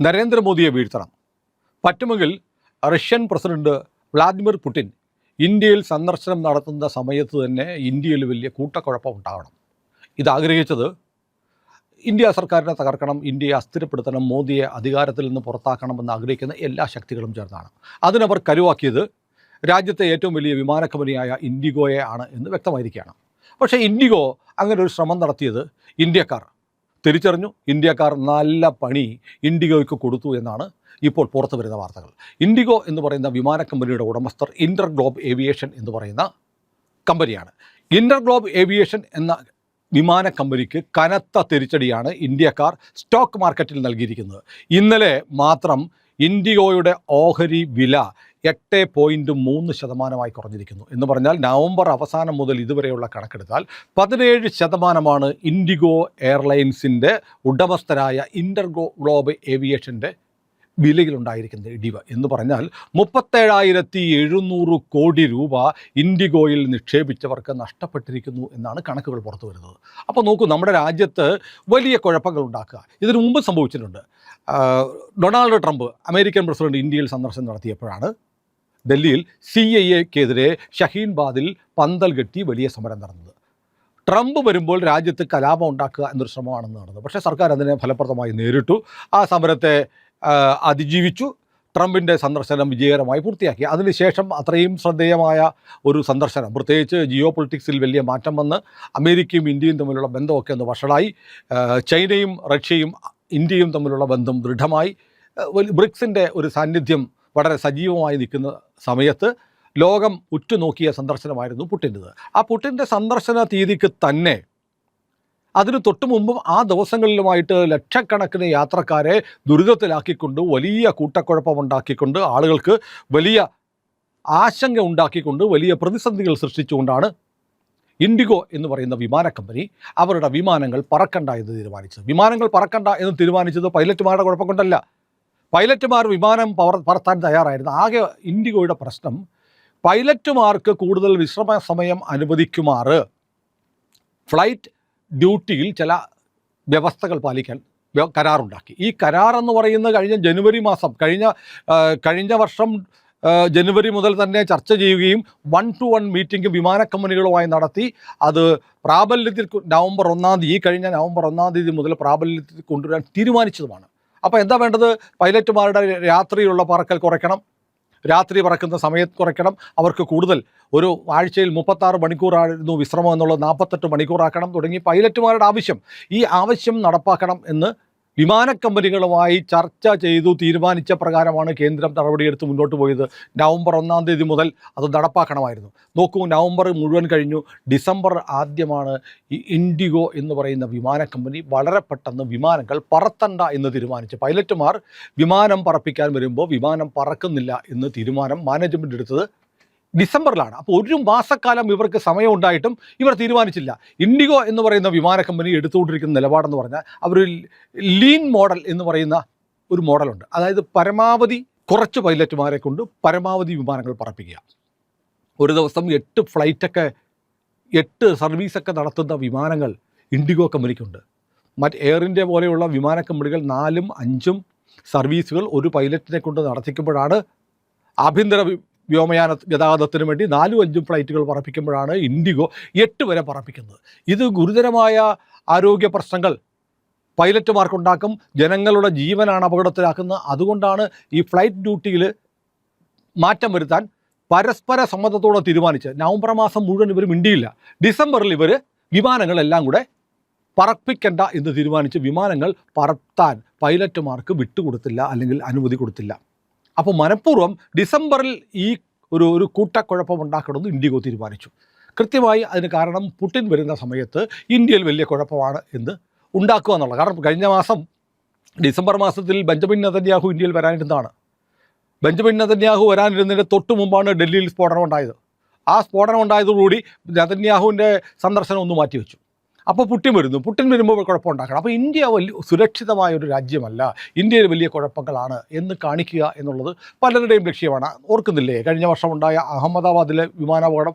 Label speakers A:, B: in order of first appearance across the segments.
A: നരേന്ദ്രമോദിയെ വീഴ്ത്തണം. പറ്റുമെങ്കിൽ Russian president Vladimir Putin ഇന്ത്യയിൽ സന്ദർശനം നടത്തുന്ന സമയത്ത് തന്നെ ഇന്ത്യയിൽ വലിയ കൂട്ടക്കുഴപ്പം ഉണ്ടാകണം ഇത് ആഗ്രഹിച്ചത് ഇന്ത്യ സർക്കാരിനെ തകർക്കണം ഇന്ത്യയെ അസ്ഥിരപ്പെടുത്തണം മോദിയെ അധികാരത്തിൽ നിന്ന് പുറത്താക്കണമെന്ന് ആഗ്രഹിക്കുന്ന എല്ലാ ശക്തികളും ചേർന്നാണ്. അതിനവർ കരുവാക്കിയത് രാജ്യത്തെ ഏറ്റവും വലിയ വിമാനക്കമ്പനിയായ ഇൻഡിഗോയെ ആണ് എന്ന് വ്യക്തമായിരിക്കുകയാണ്. പക്ഷേ ഇൻഡിഗോ അങ്ങനെ ഒരു ശ്രമം നടത്തിയത് ഇന്ത്യക്കാർ. തിരിച്ചറിഞ്ഞു. ഇന്ത്യക്കാർ നല്ല പണി ഇൻഡിഗോയ്ക്ക് കൊടുത്തു എന്നാണ് ഇപ്പോൾ പുറത്തു വരുന്ന വാർത്തകൾ. ഇൻഡിഗോ എന്ന് പറയുന്ന വിമാന കമ്പനിയുടെ ഉടമസ്ഥർ ഇന്റർ ഗ്ലോബ് ഏവിയേഷൻ എന്ന് പറയുന്ന കമ്പനിയാണ്. ഇന്റർ ഗ്ലോബ് ഏവിയേഷൻ എന്ന വിമാന കമ്പനിക്ക് കനത്ത തിരിച്ചടിയാണ് ഇന്ത്യക്കാർ സ്റ്റോക്ക് മാർക്കറ്റിൽ നൽകിയിരിക്കുന്നത്. ഇന്നലെ മാത്രം ഇൻഡിഗോയുടെ ഓഹരി വില എട്ട് പോയിന്റ് മൂന്ന് ശതമാനമായി കുറഞ്ഞിരിക്കുന്നു. എന്ന് പറഞ്ഞാൽ നവംബർ അവസാനം മുതൽ ഇതുവരെയുള്ള കണക്കെടുത്താൽ പതിനേഴ് ശതമാനമാണ് ഇൻഡിഗോ എയർലൈൻസിന്റെ ഉടമസ്ഥരായ ഇന്റർഗോ ഗ്ലോബ് ഏവിയേഷന്റെ വിലയിലുണ്ടായിരിക്കുന്ന ഇടിവ്. എന്ന് പറഞ്ഞാൽ മുപ്പത്തേഴായിരത്തി എഴുന്നൂറ് കോടി രൂപ ഇൻഡിഗോയിൽ നിക്ഷേപിച്ചവർക്ക് നഷ്ടപ്പെട്ടിരിക്കുന്നു എന്നാണ് കണക്കുകൾ പുറത്തു വരുന്നത്. അപ്പോൾ നോക്കൂ നമ്മുടെ രാജ്യത്ത് വലിയ കുഴപ്പങ്ങൾ ഉണ്ടാക്കുക. ഇതിനു മുമ്പ് സംഭവിച്ചിട്ടുണ്ട്. ഡൊണാൾഡ് ട്രംപ് അമേരിക്കൻ പ്രസിഡന്റ് ഇന്ത്യയിൽ സന്ദർശനം നടത്തിയപ്പോഴാണ് ഡൽഹിയിൽ സി ഐ എക്കെതിരെ ഷഹീൻ ബാദിൽ പന്തൽ കെട്ടി വലിയ സമരം നടന്നത്. ട്രംപ് വരുമ്പോൾ രാജ്യത്ത് കലാപം ഉണ്ടാക്കുക എന്നൊരു ശ്രമമാണെന്ന് നടന്നത്. പക്ഷേ സർക്കാർ അതിനെ ഫലപ്രദമായി നേരിട്ടു. ആ സമരത്തെ അതിജീവിച്ചു. ട്രംപിന്റെ സന്ദർശനം വിജയകരമായി പൂർത്തിയാക്കി. അതിനുശേഷം അത്രയും ശ്രദ്ധേയമായ ഒരു സന്ദർശനം പ്രത്യേകിച്ച് ജിയോ പൊളിറ്റിക്സിൽ വലിയ മാറ്റം വന്ന് അമേരിക്കയും ഇന്ത്യയും തമ്മിലുള്ള ബന്ധമൊക്കെ ഒന്ന് വഷളായി. ചൈനയും റഷ്യയും ഇന്ത്യയും തമ്മിലുള്ള ബന്ധം ദൃഢമായി. ബ്രിക്സിന്റെ ഒരു സാന്നിധ്യം വളരെ സജീവമായി നിൽക്കുന്ന സമയത്ത് ലോകം ഉറ്റുനോക്കിയ സന്ദർശനമായിരുന്നു പുട്ടിന്റെത്. ആ പുട്ടിന്റെ സന്ദർശന തീയതിക്ക് തന്നെ അതിന് തൊട്ടു മുമ്പും ആ ദിവസങ്ങളിലുമായിട്ട് ലക്ഷക്കണക്കിന് യാത്രക്കാരെ ദുരിതത്തിലാക്കിക്കൊണ്ട് വലിയ കൂട്ടക്കുഴപ്പമുണ്ടാക്കിക്കൊണ്ട് ആളുകൾക്ക് വലിയ ആശങ്ക ഉണ്ടാക്കിക്കൊണ്ട് വലിയ പ്രതിസന്ധികൾ സൃഷ്ടിച്ചുകൊണ്ടാണ് ഇൻഡിഗോ എന്ന് പറയുന്ന വിമാന കമ്പനി അവരുടെ വിമാനങ്ങൾ പറക്കണ്ട എന്ന് തീരുമാനിച്ചത്. വിമാനങ്ങൾ പറക്കണ്ട എന്ന് തീരുമാനിച്ചത് പൈലറ്റുമാരുടെ കുഴപ്പം കൊണ്ടല്ല. പൈലറ്റുമാർ വിമാനം പവർ പറത്താൻ തയ്യാറായിരുന്നു. ആകെ ഇൻഡിഗോയുടെ പ്രശ്നം പൈലറ്റുമാർക്ക് കൂടുതൽ വിശ്രമ സമയം അനുവദിക്കുമാറ്. ഫ്ലൈറ്റ് ഡ്യൂട്ടിയിൽ ചില വ്യവസ്ഥകൾ പാലിക്കാൻ കരാറുണ്ടാക്കി. ഈ കരാർ എന്ന് പറയുന്നത് കഴിഞ്ഞ ജനുവരി മാസം കഴിഞ്ഞ കഴിഞ്ഞ വർഷം ജനുവരി മുതൽ തന്നെ ചർച്ച ചെയ്യുകയും വൺ ടു വൺ മീറ്റിംഗ് വിമാന കമ്പനികളുമായി നടത്തി. അത് പ്രാബല്യത്തിൽ നവംബർ ഒന്നാം തീയതി ഈ കഴിഞ്ഞ നവംബർ ഒന്നാം തീയതി മുതൽ പ്രാബല്യത്തിൽ കൊണ്ടുവരാൻ തീരുമാനിച്ചതുമാണ്. അപ്പോൾ എന്താ വേണ്ടത്? പൈലറ്റുമാരുടെ രാത്രിയിലുള്ള പറക്കൽ കുറയ്ക്കണം. രാത്രി പറക്കുന്ന സമയത്ത് കുറയ്ക്കണം. അവർക്ക് കൂടുതൽ ഒരു ആഴ്ചയിൽ മുപ്പത്താറ് മണിക്കൂറായിരുന്നു വിശ്രമം എന്നുള്ളത് നാൽപ്പത്തെട്ട് മണിക്കൂറാക്കണം തുടങ്ങി പൈലറ്റുമാരുടെ ആവശ്യം. ഈ ആവശ്യം നടപ്പാക്കണം എന്ന് വിമാന കമ്പനികളുമായി ചർച്ച ചെയ്തു തീരുമാനിച്ച പ്രകാരമാണ് കേന്ദ്രം നടപടിയെടുത്ത് മുന്നോട്ട് പോയത്. നവംബർ ഒന്നാം തീയതി മുതൽ അത് നടപ്പാക്കണമായിരുന്നു. നോക്കൂ നവംബർ മുഴുവൻ കഴിഞ്ഞു. ഡിസംബർ ആദ്യമാണ് ഈ ഇൻഡിഗോ എന്ന് പറയുന്ന വിമാന കമ്പനി വളരെ പെട്ടെന്ന് വിമാനങ്ങൾ പറത്തണ്ട എന്ന് തീരുമാനിച്ചു. പൈലറ്റുമാർ വിമാനം പറപ്പിക്കാൻ വരുമ്പോൾ വിമാനം പറക്കുന്നില്ല എന്ന് തീരുമാനം മാനേജ്മെന്റ് എടുത്തത് ഡിസംബറിലാണ്. അപ്പോൾ ഒരു മാസക്കാലം ഇവർക്ക് സമയം ഉണ്ടായിട്ടും ഇവർ തീരുമാനിച്ചില്ല. ഇൻഡിഗോ എന്ന് പറയുന്ന വിമാന കമ്പനി എടുത്തുകൊണ്ടിരിക്കുന്ന നിലപാടെന്ന് പറഞ്ഞാൽ അവർ ലീൻ മോഡൽ എന്ന് പറയുന്ന ഒരു മോഡലുണ്ട്. അതായത് പരമാവധി കുറച്ച് പൈലറ്റുമാരെ കൊണ്ട് പരമാവധി വിമാനങ്ങൾ പറപ്പിക്കുക. ഒരു ദിവസം എട്ട് ഫ്ലൈറ്റൊക്കെ എട്ട് സർവീസൊക്കെ നടത്തുന്ന വിമാനങ്ങൾ ഇൻഡിഗോ കമ്പനിക്കുണ്ട്. മറ്റ് എയർ ഇന്ത്യ പോലെയുള്ള വിമാന കമ്പനികൾ നാലും അഞ്ചും സർവീസുകൾ ഒരു പൈലറ്റിനെ കൊണ്ട് നടത്തിക്കുമ്പോഴാണ് ആഭ്യന്തര വ്യോമയാന ഗതാഗതത്തിന് വേണ്ടി നാലും അഞ്ചും ഫ്ലൈറ്റുകൾ പറപ്പിക്കുമ്പോഴാണ് ഇൻഡിഗോ എട്ട് വരെ പറപ്പിക്കുന്നത്. ഇത് ഗുരുതരമായ ആരോഗ്യ പ്രശ്നങ്ങൾ പൈലറ്റുമാർക്കുണ്ടാക്കും. ജനങ്ങളുടെ ജീവനാണ് അപകടത്തിലാക്കുന്നത് അതുകൊണ്ടാണ് ഈ ഫ്ലൈറ്റ് ഡ്യൂട്ടിയിൽ മാറ്റം വരുത്താൻ പരസ്പര സമ്മതത്തോടെ തീരുമാനിച്ച് നവംബർ മാസം മുഴുവൻ ഇവർ മിണ്ടിയില്ല ഡിസംബറിൽ ഇവർ വിമാനങ്ങളെല്ലാം കൂടെ പറപ്പിക്കണ്ട എന്ന് തീരുമാനിച്ച് വിമാനങ്ങൾ പറത്താൻ പൈലറ്റുമാർക്ക് വിട്ടുകൊടുത്തില്ല അല്ലെങ്കിൽ അനുമതി കൊടുത്തില്ല. അപ്പോൾ മനഃപൂർവം ഡിസംബറിൽ ഈ ഒരു ഒരു കൂട്ടക്കുഴപ്പം ഉണ്ടാക്കണമെന്ന് ഇൻഡിഗോ തീരുമാനിച്ചു. കൃത്യമായി അതിന് കാരണം പുടിൻ വരുന്ന സമയത്ത് ഇന്ത്യയിൽ വലിയ കുഴപ്പമാണ് എന്ന് ഉണ്ടാക്കുക എന്നുള്ളത്. കാരണം കഴിഞ്ഞ മാസം ഡിസംബർ മാസത്തിൽ ബെഞ്ചമിൻ നെതന്യാഹു ഇന്ത്യയിൽ വരാനിരുന്നതാണ്. ബെഞ്ചമിൻ നെതന്യാഹു വരാനിരുന്നതിന്റെ തൊട്ട് മുമ്പാണ് ഡൽഹിയിൽ സ്ഫോടനം ഉണ്ടായത് ആ സ്ഫോടനം ഉണ്ടായതോടുകൂടി നതന്യാഹുവിന്റെ സന്ദർശനം ഒന്ന് മാറ്റിവെച്ചു. അപ്പോൾ പുട്ടിൻ വരുന്നു. പുട്ടിൻ വരുമ്പോൾ കുഴപ്പമുണ്ടാക്കണം അപ്പോൾ ഇന്ത്യ വലിയ സുരക്ഷിതമായ ഒരു രാജ്യമല്ല. ഇന്ത്യയിൽ വലിയ കുഴപ്പങ്ങളാണ് എന്ന് കാണിക്കുക എന്നുള്ളത് പലരുടെയും ലക്ഷ്യമാണ്. ഓർക്കുന്നില്ലേ? കഴിഞ്ഞ വർഷം ഉണ്ടായ അഹമ്മദാബാദിലെ വിമാനാപകടം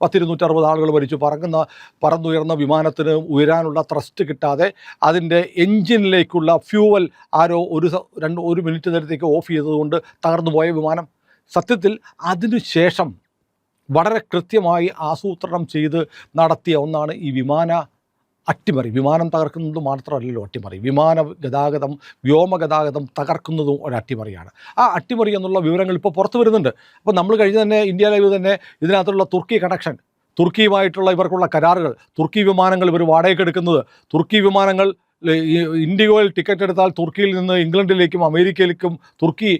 A: പത്തിരുന്നൂറ്ററുപത് ആളുകൾ മരിച്ചു. പറങ്ങുന്ന പറന്നുയർന്ന വിമാനത്തിന് ഉയരാനുള്ള ത്രസ്റ്റ് കിട്ടാതെ അതിന്റെ എൻജിനിലേക്കുള്ള ഫ്യൂവൽ ആരോ ഒരു രണ്ട് ഒരു മിനിറ്റ് നേരത്തേക്ക് ഓഫ് ചെയ്തതുകൊണ്ട് തകർന്നു പോയ വിമാനം. സത്യത്തിൽ അതിനുശേഷം വളരെ കൃത്യമായി ആസൂത്രണം ചെയ്ത് നടത്തിയ ഒന്നാണ് ഈ വിമാന അട്ടിമറി വിമാനം തകർക്കുന്നത് മാത്രമല്ലല്ലോ അട്ടിമറി. വിമാന ഗതാഗതം വ്യോമ ഗതാഗതം തകർക്കുന്നതും ഒരു അട്ടിമറിയാണ്. ആ അട്ടിമറി എന്നുള്ള വിവരങ്ങൾ ഇപ്പോൾ പുറത്തു വരുന്നുണ്ട്. അപ്പോൾ നമ്മൾ കഴിഞ്ഞ തന്നെ ഇന്ത്യ ലൈവ് തന്നെ ഇതിനകത്തുള്ള തുർക്കി കണക്ഷൻ തുർക്കിയുമായിട്ടുള്ള ഇവർക്കുള്ള കരാറുകൾ തുർക്കി വിമാനങ്ങൾ ഇവർ വാടകയ്ക്ക് എടുക്കുന്നത്. തുർക്കി വിമാനങ്ങൾ ഇൻഡിഗോയിൽ ടിക്കറ്റ് എടുത്താൽ തുർക്കിയിൽ നിന്ന് ഇംഗ്ലണ്ടിലേക്കും അമേരിക്കയിലേക്കും തുർക്കി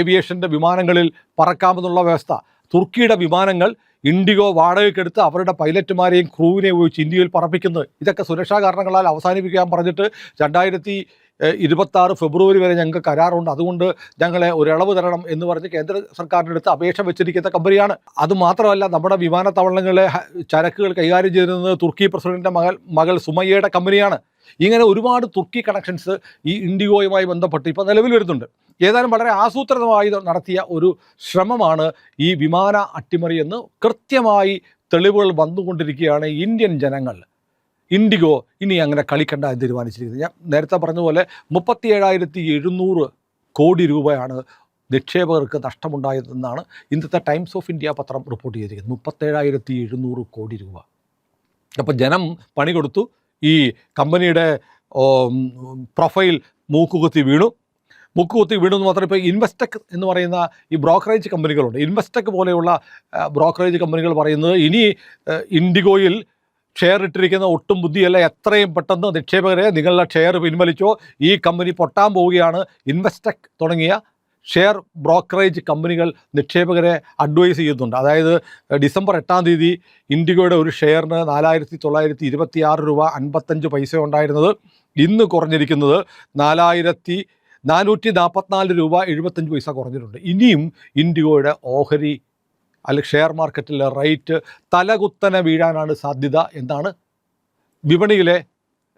A: ഏവിയേഷന്റെ വിമാനങ്ങളിൽ പറക്കാമെന്നുള്ള വ്യവസ്ഥ. തുർക്കിയുടെ വിമാനങ്ങൾ ഇൻഡിഗോ വാടകയ്ക്കെടുത്ത് അവരുടെ പൈലറ്റുമാരെയും ക്രൂവിനെ ഉപയോഗിച്ച് ഇന്ത്യയിൽ പറപ്പിക്കുന്നത് ഇതൊക്കെ സുരക്ഷാ കാരണങ്ങളാൽ അവസാനിപ്പിക്കാൻ പറഞ്ഞിട്ട് രണ്ടായിരത്തി ഇരുപത്തി ആറ് ഫെബ്രുവരി വരെ ഞങ്ങൾക്ക് കരാറുണ്ട്. അതുകൊണ്ട് ഞങ്ങളെ ഒരിളവ് തരണം എന്ന് പറഞ്ഞ് കേന്ദ്ര സർക്കാരിന്റെ അടുത്ത് അപേക്ഷ വെച്ചിരിക്കുന്ന കമ്പനിയാണ്. അതുമാത്രമല്ല നമ്മുടെ വിമാനത്താവളങ്ങളിലെ ചരക്കുകൾ കൈകാര്യം ചെയ്തിരുന്നത് തുർക്കി പ്രസിഡന്റിന്റെ മകൾ മകൾ സുമയ്യയുടെ കമ്പനിയാണ്. ഇങ്ങനെ ഒരുപാട് തുർക്കി കണക്ഷൻസ് ഈ ഇൻഡിഗോയുമായി ബന്ധപ്പെട്ട് ഇപ്പോൾ നിലവിൽ വരുന്നുണ്ട്. ഏതായാലും വളരെ ആസൂത്രിതമായി നടത്തിയ ഒരു ശ്രമമാണ് ഈ വിമാന അട്ടിമറി എന്ന് കൃത്യമായി തെളിവുകൾ വന്നുകൊണ്ടിരിക്കുകയാണ് ഇന്ത്യൻ ജനങ്ങൾ. ഇൻഡിഗോ ഇനി അങ്ങനെ കളിക്കണ്ട എന്ന് തീരുമാനിച്ചിരിക്കുന്നത് ഞാൻ നേരത്തെ പറഞ്ഞതുപോലെ പോലെ മുപ്പത്തി ഏഴായിരത്തി എഴുന്നൂറ് കോടി രൂപയാണ് നിക്ഷേപകർക്ക് നഷ്ടമുണ്ടായതെന്നാണ് ഇന്നത്തെ ടൈംസ് ഓഫ് ഇന്ത്യ പത്രം റിപ്പോർട്ട് ചെയ്തിരിക്കുന്നത്. മുപ്പത്തേഴായിരത്തി എഴുന്നൂറ് കോടി രൂപ. അപ്പോൾ ജനം പണി കൊടുത്തു. ഈ കമ്പനിയുടെ പ്രൊഫൈൽ മൂക്കുകുത്തി വീണു. മൂക്കുകുത്തി വീണു എന്ന് മാത്രമേ ഇപ്പോൾ ഇൻവെസ്റ്റെക് എന്ന് പറയുന്ന ഈ ബ്രോക്കറേജ് കമ്പനികളുണ്ട്. ഇൻവെസ്റ്റെക് പോലെയുള്ള ബ്രോക്കറേജ് കമ്പനികൾ പറയുന്നത് ഇനി ഇൻഡിഗോയിൽ ഷെയർ ഇട്ടിരിക്കുന്ന ഒട്ടും ബുദ്ധിയല്ല. എത്രയും പെട്ടെന്ന് നിക്ഷേപകരെ നിങ്ങളുടെ ഷെയർ പിൻവലിച്ചോ. ഈ കമ്പനി പൊട്ടാൻ പോവുകയാണ്. ഇൻവെസ്റ്റെക് തുടങ്ങിയ ഷെയർ ബ്രോക്കറേജ് കമ്പനികൾ നിക്ഷേപകരെ അഡ്വൈസ് ചെയ്യുന്നുണ്ട്. അതായത് ഡിസംബർ എട്ടാം തീയതി ഇൻഡിഗോയുടെ ഒരു ഷെയറിന് നാലായിരത്തി തൊള്ളായിരത്തി ഇരുപത്തി ആറ് രൂപ അൻപത്തഞ്ച് പൈസ ഉണ്ടായിരുന്നത്. ഇന്ന് കുറഞ്ഞിരിക്കുന്നത് നാലായിരത്തി നാനൂറ്റി നാൽപ്പത്തിനാല് രൂപ എഴുപത്തഞ്ച് പൈസ കുറഞ്ഞിട്ടുണ്ട്. ഇനിയും ഇൻഡിഗോയുടെ ഓഹരി അല്ലെങ്കിൽ ഷെയർ മാർക്കറ്റിലെ റേറ്റ് തലകുത്തനെ വീഴാനാണ് സാധ്യത എന്നാണ് വിപണിയിലെ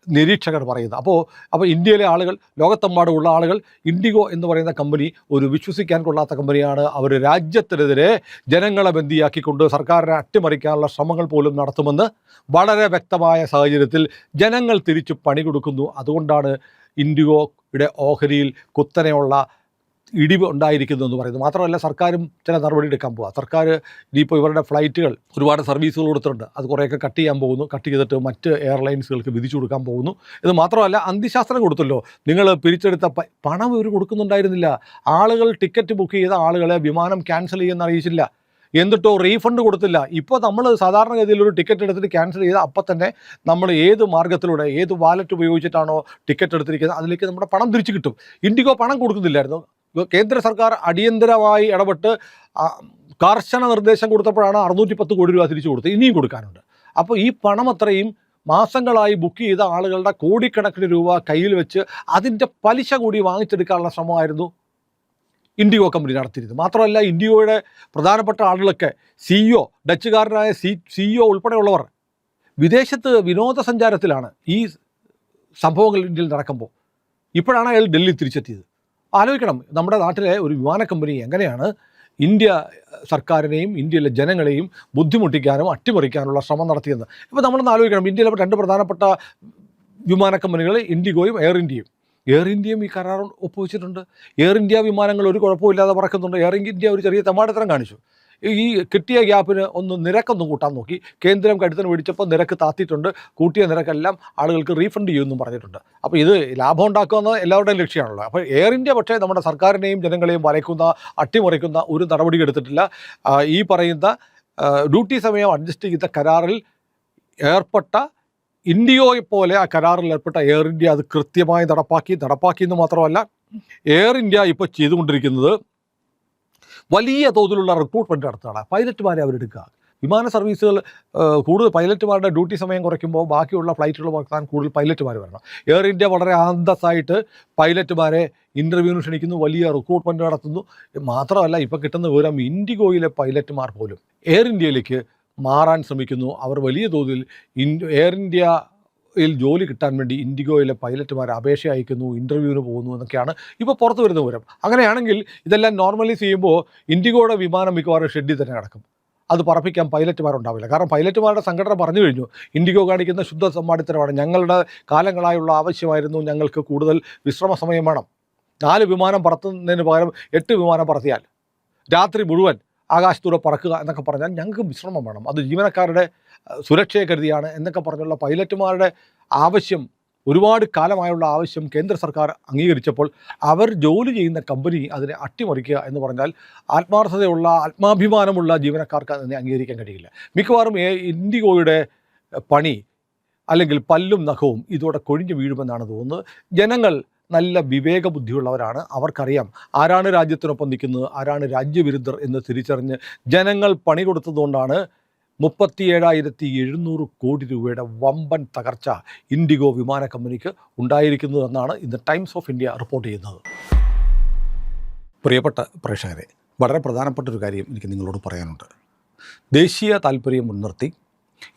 A: നിരീക്ഷകർ പറയുന്നത്. അപ്പോൾ അപ്പോൾ ഇന്ത്യയിലെ ആളുകൾ ലോകത്തെമ്പാടുമുള്ള ആളുകൾ ഇൻഡിഗോ എന്ന് പറയുന്ന കമ്പനി ഒരു വിശ്വസിക്കാൻ കൊള്ളാത്ത കമ്പനിയാണ്. അവർ രാജ്യത്തിനെതിരെ ജനങ്ങളെ ബന്ദിയാക്കിക്കൊണ്ട് സർക്കാരിനെ അട്ടിമറിക്കാനുള്ള ശ്രമങ്ങൾ പോലും നടത്തുമെന്ന് വളരെ വ്യക്തമായ സാഹചര്യത്തിൽ ജനങ്ങൾ തിരിച്ചു പണി കൊടുക്കുന്നു. അതുകൊണ്ടാണ് ഇൻഡിഗോയുടെ ഓഹരിയിൽ കുത്തനെയുള്ള ഇടിവ് ഉണ്ടായിരിക്കുന്നു എന്ന് പറയുന്നത് മാത്രമല്ല സർക്കാരും ചില നടപടി എടുക്കാൻ പോവുക സർക്കാർ ഇനിയിപ്പോൾ ഇവരുടെ ഫ്ലൈറ്റുകൾ ഒരുപാട് സർവീസുകൾ കൊടുത്തിട്ടുണ്ട്. അത് കുറേയൊക്കെ കട്ട് ചെയ്യാൻ പോകുന്നു. കട്ട് ചെയ്തിട്ട് മറ്റ് എയർലൈൻസുകൾക്ക് വിധിച്ചു കൊടുക്കാൻ പോകുന്നു. ഇത് മാത്രമല്ല അന്ത്യശാസ്ത്രം കൊടുത്തല്ലോ. നിങ്ങൾ പിരിച്ചെടുത്ത പണം ഇവർ കൊടുക്കുന്നുണ്ടായിരുന്നില്ല. ആളുകൾ ടിക്കറ്റ് ബുക്ക് ചെയ്ത ആളുകളെ വിമാനം ക്യാൻസൽ ചെയ്യുമെന്ന് അറിയിച്ചില്ല. എന്നിട്ടോ റീഫണ്ട് കൊടുത്തില്ല. ഇപ്പോൾ നമ്മൾ സാധാരണഗതിയിൽ ഒരു ടിക്കറ്റ് എടുത്തിട്ട് ക്യാൻസൽ ചെയ്ത അപ്പം തന്നെ നമ്മൾ ഏത് മാർഗത്തിലൂടെ ഏത് വാലറ്റ് ഉപയോഗിച്ചിട്ടാണോ ടിക്കറ്റ് എടുത്തിരിക്കുന്നത് അതിലേക്ക് നമ്മുടെ പണം തിരിച്ചു കിട്ടും. ഇൻഡിഗോ പണം കൊടുക്കുന്നില്ലായിരുന്നു. കേന്ദ്ര സർക്കാർ അടിയന്തരമായി ഇടപെട്ട് കർശന നിർദ്ദേശം കൊടുത്തപ്പോഴാണ് അറുന്നൂറ്റി പത്ത് കോടി രൂപ തിരിച്ചു കൊടുത്തത്. ഇനിയും കൊടുക്കാനുണ്ട്. അപ്പോൾ ഈ പണം അത്രയും മാസങ്ങളായി ബുക്ക് ചെയ്ത ആളുകളുടെ കോടിക്കണക്കിന് രൂപ കയ്യിൽ വെച്ച് അതിന്റെ പലിശ കൂടി വാങ്ങിച്ചെടുക്കാനുള്ള ശ്രമമായിരുന്നു ഇൻഡിഗോ കമ്പനി നടത്തിയിരുന്നത്. മാത്രമല്ല ഇൻഡിഗോയുടെ പ്രധാനപ്പെട്ട ആളുകളൊക്കെ സിഇഒ ഡച്ചുകാരനായ സി സിഇഒ ഉൾപ്പെടെയുള്ളവർ വിദേശത്ത് വിനോദസഞ്ചാരത്തിലാണ് ഈ സംഭവങ്ങൾ ഇന്ത്യയിൽ നടക്കുമ്പോൾ. ഇപ്പോഴാണ് അയാൾ ഡൽഹി തിരിച്ചെത്തിയത്. ആലോചിക്കണം. നമ്മുടെ നാട്ടിലെ ഒരു വിമാന കമ്പനി എങ്ങനെയാണ് ഇന്ത്യ സർക്കാരിനെയും ഇന്ത്യയിലെ ജനങ്ങളെയും ബുദ്ധിമുട്ടിക്കാനും അട്ടിമറിക്കാനുള്ള ശ്രമം നടത്തിയത് ഇപ്പോൾ നമ്മളൊന്ന് ആലോചിക്കണം. ഇന്ത്യയിലെ രണ്ട് പ്രധാനപ്പെട്ട വിമാന കമ്പനികൾ ഇൻഡിഗോയും എയർ ഇന്ത്യയും. എയർ ഇന്ത്യയും ഈ കരാർ ഒപ്പുവെച്ചിട്ടുണ്ട്. എയർ ഇന്ത്യ വിമാനങ്ങൾ ഒരു കുഴപ്പമില്ലാതെ പറക്കുന്നുണ്ട്. എയർ ഇന്ത്യ ഒരു ചെറിയ തമാടത്തരം കാണിച്ചു. ഈ കിട്ടിയ ഗ്യാപ്പിന് ഒന്ന് നിരക്കൊന്ന് കൂട്ടാൻ നോക്കി. കേന്ദ്രം കടുത്തിന് മേടിച്ചപ്പോൾ നിരക്ക് താത്തിയിട്ടുണ്ട്. കൂട്ടിയ നിരക്കെല്ലാം ആളുകൾക്ക് റീഫണ്ട് ചെയ്യുമെന്നും പറഞ്ഞിട്ടുണ്ട്. അപ്പോൾ ഇത് ലാഭം ഉണ്ടാക്കുക എല്ലാവരുടെയും ലക്ഷ്യമാണല്ലോ. അപ്പോൾ എയർ ഇന്ത്യ പക്ഷേ നമ്മുടെ സർക്കാരിനെയും ജനങ്ങളെയും വരയ്ക്കുന്ന അട്ടിമറിക്കുന്ന ഒരു നടപടി എടുത്തിട്ടില്ല. ഈ പറയുന്ന ഡ്യൂട്ടി സമയം അഡ്ജസ്റ്റ് ചെയ്ത കരാറിൽ ഏർപ്പെട്ട ഇന്ത്യയെ പോലെ ആ കരാറിൽ ഏർപ്പെട്ട എയർ ഇന്ത്യ അത് കൃത്യമായി നടപ്പാക്കി നടപ്പാക്കിയെന്ന് മാത്രമല്ല എയർ ഇന്ത്യ ഇപ്പോൾ ചെയ്തുകൊണ്ടിരിക്കുന്നത് വലിയ തോതിലുള്ള റിക്രൂട്ട്മെന്റ് നടത്തുകയാണ്. പൈലറ്റുമാരെ അവരെടുക്കുക. വിമാന സർവീസുകൾ കൂടുതൽ പൈലറ്റുമാരുടെ ഡ്യൂട്ടി സമയം കുറയ്ക്കുമ്പോൾ ബാക്കിയുള്ള ഫ്ലൈറ്റുകൾ വർത്താൻ കൂടുതൽ പൈലറ്റുമാർ വരണം. എയർ ഇന്ത്യ വളരെ ആന്തസ്സായിട്ട് പൈലറ്റുമാരെ ഇന്റർവ്യൂവിന് ക്ഷണിക്കുന്നു വലിയ റിക്രൂട്ട്മെന്റ് നടത്തുന്നു. മാത്രമല്ല ഇപ്പോൾ കിട്ടുന്ന വിവരം ഇൻഡിഗോയിലെ പൈലറ്റുമാർ പോലും എയർ ഇന്ത്യയിലേക്ക് മാറാൻ ശ്രമിക്കുന്നു. അവർ വലിയ തോതിൽ എയർ ഇന്ത്യയിൽ ജോലി കിട്ടാൻ വേണ്ടി ഇൻഡിഗോയിലെ പൈലറ്റുമാർ അപേക്ഷ അയക്കുന്നു ഇന്റർവ്യൂവിന് പോകുന്നു എന്നൊക്കെയാണ് ഇപ്പോൾ പുറത്ത് വരുന്ന വിവരം. അങ്ങനെയാണെങ്കിൽ ഇതെല്ലാം നോർമലൈസ് ചെയ്യുമ്പോൾ ഇൻഡിഗോയുടെ വിമാനം മിക്കവാറും ഷെഡിൽ തന്നെ കിടക്കും. അത് പറപ്പിക്കാൻ പൈലറ്റുമാരുണ്ടാവില്ല. കാരണം പൈലറ്റുമാരുടെ സംഘടന പറഞ്ഞു കഴിഞ്ഞു ഇൻഡിഗോ കാണിക്കുന്ന ശുദ്ധ സമ്മാനിത്തരമാണ് ഞങ്ങളുടെ കാലങ്ങളായുള്ള ആവശ്യമായിരുന്നു ഞങ്ങൾക്ക് കൂടുതൽ വിശ്രമ സമയം വേണം. നാല് വിമാനം പറത്തുന്നതിന് പകരം എട്ട് വിമാനം പറത്തിയാൽ രാത്രി മുഴുവൻ ആകാശത്തൂടെ പറക്കുക എന്നൊക്കെ പറഞ്ഞാൽ ഞങ്ങൾക്ക് വിശ്രമം വേണം. അത് ജീവനക്കാരുടെ സുരക്ഷയെ കരുതിയാണ് എന്നൊക്കെ പറഞ്ഞുള്ള പൈലറ്റുമാരുടെ ആവശ്യം ഒരുപാട് കാലമായുള്ള ആവശ്യം കേന്ദ്ര സർക്കാർ അംഗീകരിച്ചപ്പോൾ അവർ ജോലി ചെയ്യുന്ന കമ്പനി അതിനെ അട്ടിമറിക്കുക എന്ന് പറഞ്ഞാൽ ആത്മാർത്ഥതയുള്ള ആത്മാഭിമാനമുള്ള ജീവനക്കാർക്ക് അതിനെ അംഗീകരിക്കാൻ കഴിയില്ല. മിക്കവാറും ഇൻഡിഗോയുടെ പണി അല്ലെങ്കിൽ പല്ലും നഖവും ഇതോടെ കൊഴിഞ്ഞു വീഴുമെന്നാണ് തോന്നുന്നത്. ജനങ്ങൾ നല്ല വിവേകബുദ്ധിയുള്ളവരാണ്. അവർക്കറിയാം ആരാണ് രാജ്യത്തിനൊപ്പം നിൽക്കുന്നത് ആരാണ് രാജ്യവിരുദ്ധർ എന്ന് തിരിച്ചറിഞ്ഞ് ജനങ്ങൾ പണി കൊടുത്തതുകൊണ്ടാണ് മുപ്പത്തിയേഴായിരത്തി എഴുന്നൂറ് കോടി രൂപയുടെ വമ്പൻ തകർച്ച ഇൻഡിഗോ വിമാന കമ്പനിക്ക് ഉണ്ടായിരിക്കുന്നതെന്നാണ് ഇന്ന് ടൈംസ് ഓഫ് ഇന്ത്യ റിപ്പോർട്ട് ചെയ്യുന്നത്. പ്രിയപ്പെട്ട പ്രേക്ഷകരെ വളരെ പ്രധാനപ്പെട്ട ഒരു കാര്യം എനിക്ക് നിങ്ങളോട് പറയാനുണ്ട്. ദേശീയ താല്പര്യം മുൻനിർത്തി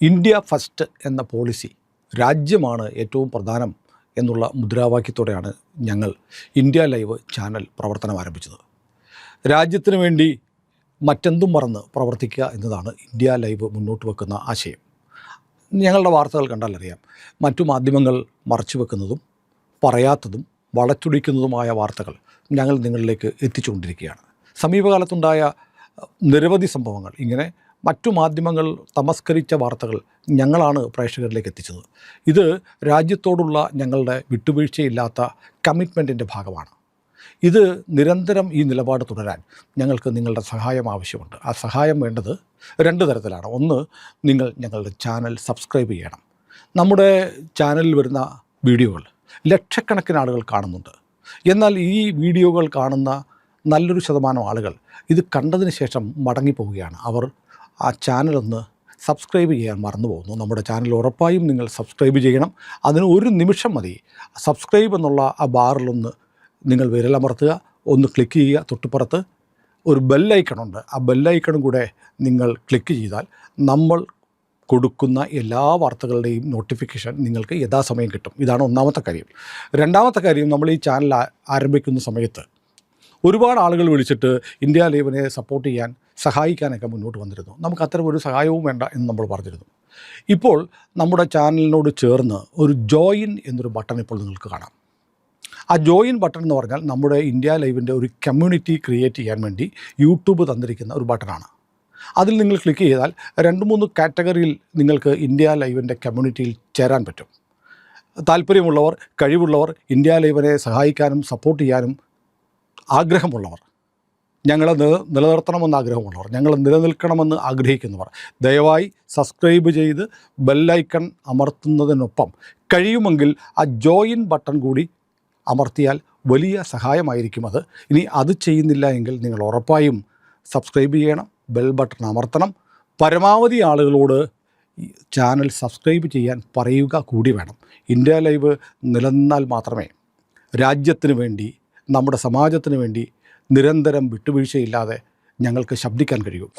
A: ഇന്ത്യ ഫസ്റ്റ് എന്ന പോളിസി രാജ്യമാണ് ഏറ്റവും പ്രധാനം എന്നുള്ള മുദ്രാവാക്യത്തോടെയാണ് ഞങ്ങൾ ഇന്ത്യ ലൈവ് ചാനൽ പ്രവർത്തനം ആരംഭിച്ചത്. രാജ്യത്തിന് വേണ്ടി മറ്റെന്തും മറന്ന് പ്രവർത്തിക്കുക എന്നതാണ് ഇന്ത്യ ലൈവ് മുന്നോട്ട് വെക്കുന്ന ആശയം. ഞങ്ങളുടെ വാർത്തകൾ കണ്ടാൽ അറിയാം. മറ്റു മാധ്യമങ്ങൾ മറച്ചു വെക്കുന്നതും പറയാത്തതും വളച്ചൊടിക്കുന്നതുമായ വാർത്തകൾ ഞങ്ങൾ നിങ്ങളിലേക്ക് എത്തിച്ചുകൊണ്ടിരിക്കുകയാണ്. സമീപകാലത്തുണ്ടായ നിരവധി സംഭവങ്ങൾ ഇങ്ങനെ മറ്റു മാധ്യമങ്ങൾ തമസ്കരിച്ച വാർത്തകൾ ഞങ്ങളാണ് പ്രേക്ഷകരിലേക്ക് എത്തിച്ചത്. ഇത് രാജ്യത്തോടുള്ള ഞങ്ങളുടെ വിട്ടുവീഴ്ചയില്ലാത്ത കമ്മിറ്റ്മെന്റിന്റെ ഭാഗമാണ്. ഇത് നിരന്തരം ഈ നിലപാട് തുടരാൻ ഞങ്ങൾക്ക് നിങ്ങളുടെ സഹായം ആവശ്യമുണ്ട്. ആ സഹായം വേണ്ടത് രണ്ട് തരത്തിലാണ്. ഒന്ന് നിങ്ങൾ ഞങ്ങളുടെ ചാനൽ സബ്സ്ക്രൈബ് ചെയ്യണം. നമ്മുടെ ചാനലിൽ വരുന്ന വീഡിയോകൾ ലക്ഷക്കണക്കിന് ആളുകൾ കാണുന്നുണ്ട്. എന്നാൽ ഈ വീഡിയോകൾ കാണുന്ന നല്ലൊരു ശതമാനം ആളുകൾ ഇത് കണ്ടതിന് ശേഷം മടങ്ങിപ്പോവുകയാണ്. അവർ ആ ചാനലൊന്ന് സബ്സ്ക്രൈബ് ചെയ്യാൻ മറന്നു പോകുന്നു. നമ്മുടെ ചാനൽ ഉറപ്പായും നിങ്ങൾ സബ്സ്ക്രൈബ് ചെയ്യണം. അതിന് ഒരു നിമിഷം മതി. സബ്സ്ക്രൈബ് എന്നുള്ള ആ ബാറിലൊന്ന് നിങ്ങൾ വിരലമർത്തുക ഒന്ന് ക്ലിക്ക് ചെയ്യുക. തൊട്ടുപുറത്ത് ഒരു ബെല്ലൈക്കണുണ്ട് ആ ബെല്ലൈക്കണും കൂടെ നിങ്ങൾ ക്ലിക്ക് ചെയ്താൽ നമ്മൾ കൊടുക്കുന്ന എല്ലാ വാർത്തകളുടെയും നോട്ടിഫിക്കേഷൻ നിങ്ങൾക്ക് യഥാസമയം കിട്ടും. ഇതാണ് ഒന്നാമത്തെ കാര്യം. രണ്ടാമത്തെ കാര്യം നമ്മൾ ഈ ചാനൽ ആരംഭിക്കുന്ന സമയത്ത് ഒരുപാട് ആളുകൾ വിളിച്ചിട്ട് ഇന്ത്യ ലൈവിനെ സപ്പോർട്ട് ചെയ്യാൻ സഹായിക്കാനൊക്കെ മുന്നോട്ട് വന്നിരുന്നു. നമുക്ക് അത്തരം ഒരു സഹായവും വേണ്ട എന്ന് നമ്മൾ പറഞ്ഞിരുന്നു. ഇപ്പോൾ നമ്മുടെ ചാനലിനോട് ചേർന്ന് ഒരു ജോയിൻ എന്നൊരു ബട്ടൺ ഇപ്പോൾ നിങ്ങൾക്ക് കാണാം. ആ ജോയിൻ ബട്ടൺ എന്ന് പറഞ്ഞാൽ നമ്മുടെ ഇന്ത്യ ലൈവിന്റെ ഒരു കമ്മ്യൂണിറ്റി ക്രിയേറ്റ് ചെയ്യാൻ വേണ്ടി യൂട്യൂബ് തന്നിരിക്കുന്ന ഒരു ബട്ടണാണ്. അതിൽ നിങ്ങൾ ക്ലിക്ക് ചെയ്താൽ രണ്ട് മൂന്ന് കാറ്റഗറിയിൽ നിങ്ങൾക്ക് ഇന്ത്യ ലൈവിന്റെ കമ്മ്യൂണിറ്റിയിൽ ചേരാൻ പറ്റും. താല്പര്യമുള്ളവർ കഴിവുള്ളവർ ഇന്ത്യ ലൈവിനെ സഹായിക്കാനും സപ്പോർട്ട് ചെയ്യാനും ആഗ്രഹമുള്ളവർ ഞങ്ങളെ നില നിലനിർത്തണമെന്ന് ആഗ്രഹമുള്ളവർ ഞങ്ങൾ നിലനിൽക്കണമെന്ന് ആഗ്രഹിക്കുന്നവർ ദയവായി സബ്സ്ക്രൈബ് ചെയ്ത് ബെല്ലൈക്കൺ അമർത്തുന്നതിനൊപ്പം കഴിയുമെങ്കിൽ ആ ജോയിൻ ബട്ടൺ കൂടി അമർത്തിയാൽ വലിയ സഹായമായിരിക്കും അത്. ഇനി അത് ചെയ്യുന്നില്ല എങ്കിൽ നിങ്ങൾ ഉറപ്പായും സബ്സ്ക്രൈബ് ചെയ്യണം ബെൽ ബട്ടൺ അമർത്തണം. പരമാവധി ആളുകളോട് ചാനൽ സബ്സ്ക്രൈബ് ചെയ്യാൻ പറയുക കൂടി വേണം. ഇന്ത്യ ലൈവ് നിലനിന്നാൽ മാത്രമേ രാജ്യത്തിന് വേണ്ടി നമ്മുടെ സമാജത്തിന് വേണ്ടി നിരന്തരം വിട്ടുവീഴ്ചയില്ലാതെ ഞങ്ങൾക്ക് ശബ്ദിക്കാൻ കഴിയൂ.